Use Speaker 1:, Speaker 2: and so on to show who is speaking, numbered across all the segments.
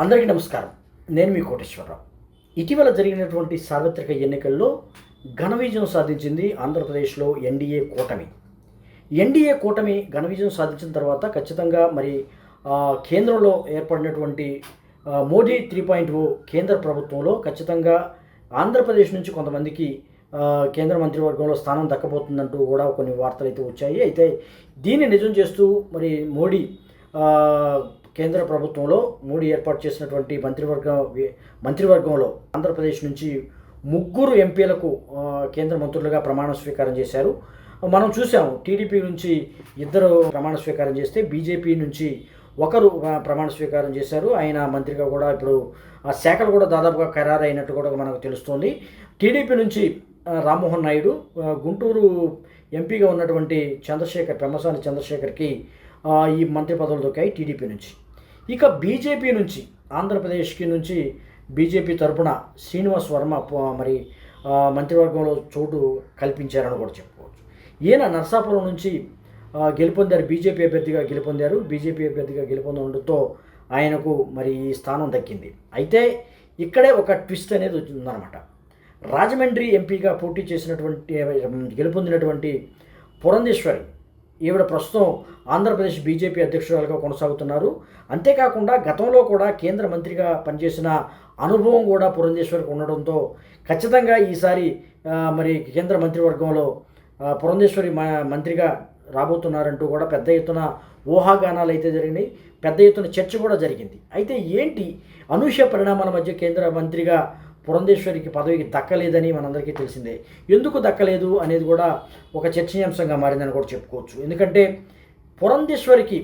Speaker 1: అందరికీ నమస్కారం. నేను మీ కోటేశ్వరరావు. ఇటీవల జరిగినటువంటి సార్వత్రిక ఎన్నికల్లో ఘన విజయం సాధించింది ఆంధ్రప్రదేశ్లో ఎన్డీఏ కూటమి. ఎన్డీఏ కూటమి ఘన విజయం సాధించిన తర్వాత ఖచ్చితంగా మరి కేంద్రంలో ఏర్పడినటువంటి మోడీ త్రీ పాయింట్ ఓ కేంద్ర ప్రభుత్వంలో ఖచ్చితంగా ఆంధ్రప్రదేశ్ నుంచి కొంతమందికి కేంద్ర మంత్రివర్గంలో స్థానం దక్కబోతుందంటూ కూడా కొన్ని వార్తలు అయితే వచ్చాయి. అయితే దీన్ని నిజం చేస్తూ మరి మోడీ కేంద్ర ప్రభుత్వంలో మోడీ ఏర్పాటు చేసినటువంటి మంత్రివర్గం మంత్రివర్గంలో ఆంధ్రప్రదేశ్ నుంచి ముగ్గురు ఎంపీలకు కేంద్ర మంత్రులుగా ప్రమాణ స్వీకారం చేశారు. మనం చూసాము టీడీపీ నుంచి ఇద్దరు ప్రమాణ స్వీకారం చేస్తే బీజేపీ నుంచి ఒకరు ప్రమాణ స్వీకారం చేశారు. ఆయన మంత్రిగా కూడా ఇప్పుడు ఆ శాఖలు కూడా దాదాపుగా ఖరారైనట్టు కూడా మనకు తెలుస్తోంది. టీడీపీ నుంచి రామ్మోహన్ నాయుడు గుంటూరు ఎంపీగా ఉన్నటువంటి చంద్రశేఖర్ పెమ్మసాని చంద్రశేఖర్కి ఈ మంత్రి పదవులు దొక్కాయి టీడీపీ నుంచి. ఇక బీజేపీ నుంచి ఆంధ్రప్రదేశ్కి నుంచి బీజేపీ తరపున శ్రీనివాస్ వర్మ మరి మంత్రివర్గంలో చోటు కల్పించారని కూడా చెప్పుకోవచ్చు. ఈయన నర్సాపురం నుంచి గెలుపొందారు బీజేపీ అభ్యర్థిగా గెలుపొందారు. బీజేపీ అభ్యర్థిగా గెలుపొందడంతో ఆయనకు మరి ఈ స్థానం దక్కింది. అయితే ఇక్కడే ఒక ట్విస్ట్ అనేది వచ్చిందనమాట రాజమండ్రి ఎంపీగా పోటీ చేసినటువంటి గెలుపొందినటువంటి పురంధేశ్వరి ఈవిడ ప్రస్తుతం ఆంధ్రప్రదేశ్ బీజేపీ అధ్యక్షురాలుగా కొనసాగుతున్నారు. అంతేకాకుండా గతంలో కూడా కేంద్ర మంత్రిగా పనిచేసిన అనుభవం కూడా పురంధేశ్వరికి ఉండడంతో ఖచ్చితంగా ఈసారి మరి కేంద్ర మంత్రివర్గంలో పురంధేశ్వరి మ- మంత్రిగా రాబోతున్నారంటూ కూడా పెద్ద ఎత్తున ఊహాగానాలు అయితే జరిగినాయి. పెద్ద ఎత్తున చర్చ కూడా జరిగింది. అయితే ఏంటి? అనూహ్య పరిణామాల మధ్య కేంద్ర మంత్రిగా పురంధేశ్వరికి పదవికి దక్కలేదని మనందరికీ తెలిసిందే. ఎందుకు దక్కలేదు అనేది కూడా ఒక చర్చనీయాంశంగా మారిందని కూడా చెప్పుకోవచ్చు. ఎందుకంటే పురంధేశ్వరికి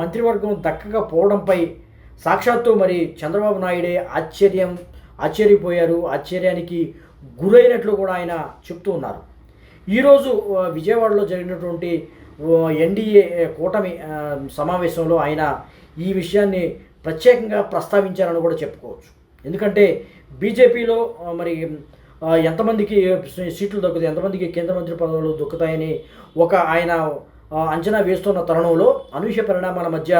Speaker 1: మంత్రివర్గం దక్కకపోవడంపై సాక్షాత్తు మరి చంద్రబాబు నాయుడే ఆశ్చర్యం ఆశ్చర్యపోయారు ఆశ్చర్యానికి గురైనట్లు కూడా ఆయన చెప్తూ ఉన్నారు. ఈరోజు విజయవాడలో జరిగినటువంటి ఎన్డీఏ కూటమి సమావేశంలో ఆయన ఈ విషయాన్ని ప్రత్యేకంగా ప్రస్తావించారని కూడా చెప్పుకోవచ్చు. ఎందుకంటే బీజేపీలో మరి ఎంతమందికి సీట్లు దక్కుతాయి ఎంతమందికి కేంద్ర మంత్రి పదవులు దొక్కుతాయని ఒక ఆయన అంచనా వేస్తున్న తరుణంలో అనూహ్య పరిణామాల మధ్య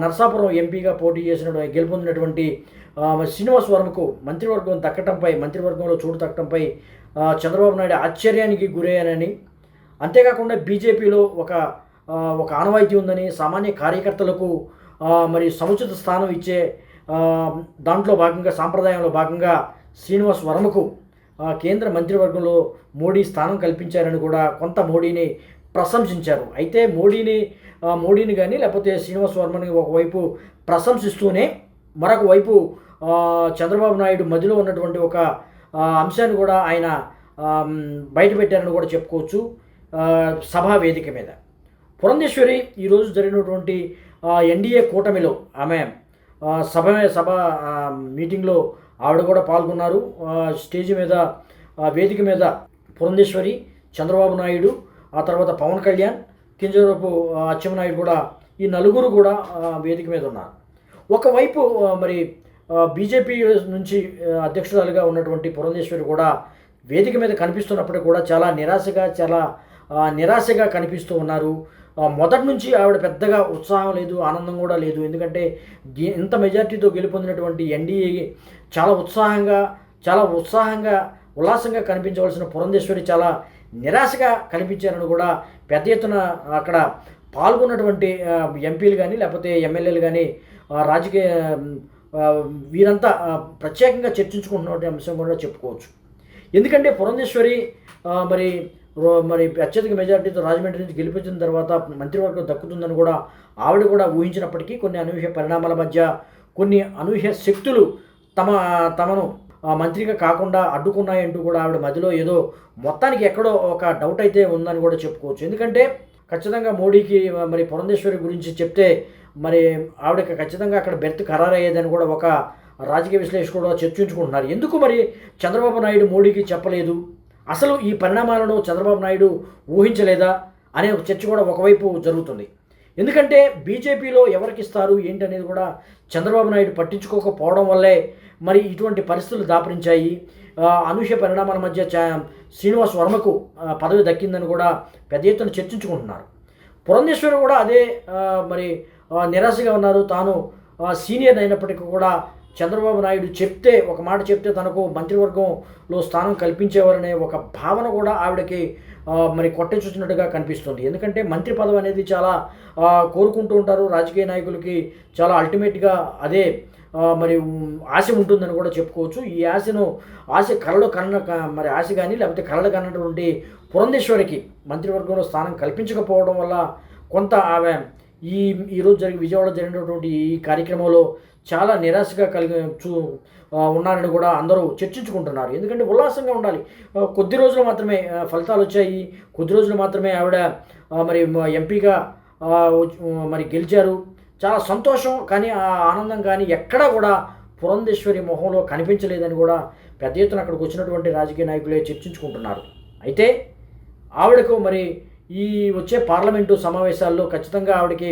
Speaker 1: నరసాపురం ఎంపీగా పోటీ చేసిన గెలుపొందినటువంటి శ్రీనివాస్ వర్మకు మంత్రివర్గం దక్కటంపై మంత్రివర్గంలో చోటు తక్కటంపై చంద్రబాబు నాయుడు ఆశ్చర్యానికి గురయ్యానని అంతేకాకుండా బీజేపీలో ఒక ఒక ఆనవాయితీ ఉందని సామాన్య కార్యకర్తలకు మరి సముచిత స్థానం ఇచ్చే దాంట్లో భాగంగా సాంప్రదాయంలో భాగంగా శ్రీనివాస్ వర్మకు కేంద్ర మంత్రివర్గంలో మోడీ స్థానం కల్పించారని కూడా కొంత మోడీని ప్రశంసించారు. అయితే మోడీని మోడీని కానీ లేకపోతే శ్రీనివాస్ వర్మని ఒకవైపు ప్రశంసిస్తూనే మరొక వైపు చంద్రబాబు నాయుడు మధ్యలో ఉన్నటువంటి ఒక అంశాన్ని కూడా ఆయన బయటపెట్టారని కూడా చెప్పుకోవచ్చు సభా వేదిక మీద. పురంధేశ్వరి ఈరోజు జరిగినటువంటి ఎన్డీఏ కూటమిలో ఆమె సభ సభ మీటింగ్లో ఆవిడ కూడా పాల్గొన్నారు. స్టేజ్ మీద వేదిక మీద పురంధేశ్వరి చంద్రబాబు నాయుడు ఆ తర్వాత పవన్ కళ్యాణ్ కింజరపు అచ్చెమ్మనాయుడు అచ్చెన్నాయుడు కూడా ఈ నలుగురు కూడా వేదిక మీద ఉన్నారు. ఒకవైపు మరి బీజేపీ నుంచి అధ్యక్షురాలుగా ఉన్నటువంటి పురంధేశ్వరి కూడా వేదిక మీద కనిపిస్తున్నప్పటికీ కూడా చాలా నిరాశగా చాలా నిరాశగా కనిపిస్తూ ఉన్నారు. మొదటి నుంచి ఆవిడ పెద్దగా ఉత్సాహం లేదు ఆనందం కూడా లేదు. ఎందుకంటే ఇంత మెజార్టీతో గెలుపొందినటువంటి ఎన్డీఏ చాలా ఉత్సాహంగా చాలా ఉత్సాహంగా ఉల్లాసంగా కనిపించవలసిన పురంధేశ్వరి చాలా నిరాశగా కనిపించారని కూడా పెద్ద ఎత్తున అక్కడ పాల్గొన్నటువంటి ఎంపీలు కానీ లేకపోతే ఎమ్మెల్యేలు కానీ రాజకీయ వీరంతా ప్రత్యేకంగా చర్చించుకుంటున్నటువంటి అంశం కూడా చెప్పుకోవచ్చు. ఎందుకంటే పురంధేశ్వరి మరి మరి అత్యధిక మెజారిటీతో రాజమండ్రి నుంచి గెలిపించిన తర్వాత మంత్రివర్గం దక్కుతుందని కూడా ఆవిడ కూడా ఊహించినప్పటికీ కొన్ని అనూహ్య పరిణామాల మధ్య కొన్ని అనూహ్య శక్తులు తమ తమను మంత్రిగా కాకుండా అడ్డుకున్నాయంటూ కూడా ఆవిడ మధ్యలో ఏదో మొత్తానికి ఎక్కడో ఒక డౌట్ అయితే ఉందని కూడా చెప్పుకోవచ్చు. ఎందుకంటే ఖచ్చితంగా మోడీకి మరి పురంధేశ్వరి గురించి చెప్తే మరి ఆవిడకి ఖచ్చితంగా అక్కడ బెర్త్ ఖరారయ్యేదని కూడా ఒక రాజకీయ విశ్లేషకుడు కూడా చర్చించుకుంటున్నారు. ఎందుకు మరి చంద్రబాబు నాయుడు మోడీకి చెప్పలేదు? అసలు ఈ పరిణామాలను చంద్రబాబు నాయుడు ఊహించలేదా అనే ఒక చర్చ కూడా ఒకవైపు జరుగుతుంది. ఎందుకంటే బీజేపీలో ఎవరికి ఇస్తారు ఏంటి అనేది కూడా చంద్రబాబు నాయుడు పట్టించుకోకపోవడం వల్లే మరి ఇటువంటి పరిస్థితులు దాపరించాయి. అనూహ్య పరిణామాల మధ్య శ్రీనివాస్ వర్మకు పదవి దక్కిందని కూడా పెద్ద ఎత్తున చర్చించుకుంటున్నారు. పురంధేశ్వరి కూడా అదే మరి నిరాశగా ఉన్నారు. తాను సీనియర్ అయినప్పటికీ కూడా చంద్రబాబు నాయుడు చెప్తే ఒక మాట చెప్తే తనకు మంత్రివర్గంలో స్థానం కల్పించేవారనే ఒక భావన కూడా ఆవిడకి మరి కొట్టచూచినట్టుగా కనిపిస్తుంది. ఎందుకంటే మంత్రి పదవి అనేది చాలా కోరుకుంటూ ఉంటారు. రాజకీయ నాయకులకి చాలా అల్టిమేట్గా అదే మరి ఆశ ఉంటుందని కూడా చెప్పుకోవచ్చు. ఈ ఆశను ఆశ కళలో కన్న మరి ఆశ కానీ లేకపోతే కళలు కన్నటువంటి పురంధేశ్వరికి మంత్రివర్గంలో స్థానం కల్పించకపోవడం వల్ల కొంత ఆమె ఈ ఈరోజు జరిగి విజయవాడ జరిగినటువంటి ఈ కార్యక్రమంలో చాలా నిరాశగా కలిగి చూ ఉన్నారని కూడా అందరూ చర్చించుకుంటున్నారు. ఎందుకంటే ఉల్లాసంగా ఉండాలి. కొద్ది రోజులు మాత్రమే ఫలితాలు వచ్చాయి. కొద్ది రోజులు మాత్రమే ఆవిడ మరి ఎంపీగా మరి గెలిచారు. చాలా సంతోషం కానీ ఆ ఆనందం కానీ ఎక్కడా కూడా పురంధేశ్వరి మొహంలో కనిపించలేదని కూడా పెద్ద ఎత్తున అక్కడికి వచ్చినటువంటి రాజకీయ నాయకులే చర్చించుకుంటున్నారు. అయితే ఆవిడకు మరి ఈ వచ్చే పార్లమెంటు సమావేశాల్లో ఖచ్చితంగా ఆవిడకి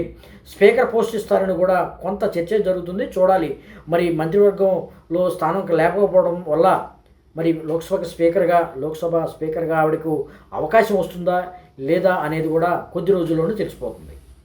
Speaker 1: స్పీకర్ పోస్ట్ ఇస్తారని కూడా కొంత చర్చ జరుగుతుంది. చూడాలి. మరి మంత్రివర్గంలో స్థానం లేకపోవడం వల్ల మరి లోక్సభకు స్పీకర్గా లోక్సభ స్పీకర్గా ఆవిడకు అవకాశం వస్తుందా లేదా అనేది కూడా కొద్ది రోజుల్లోనే తెలిసిపోతుంది.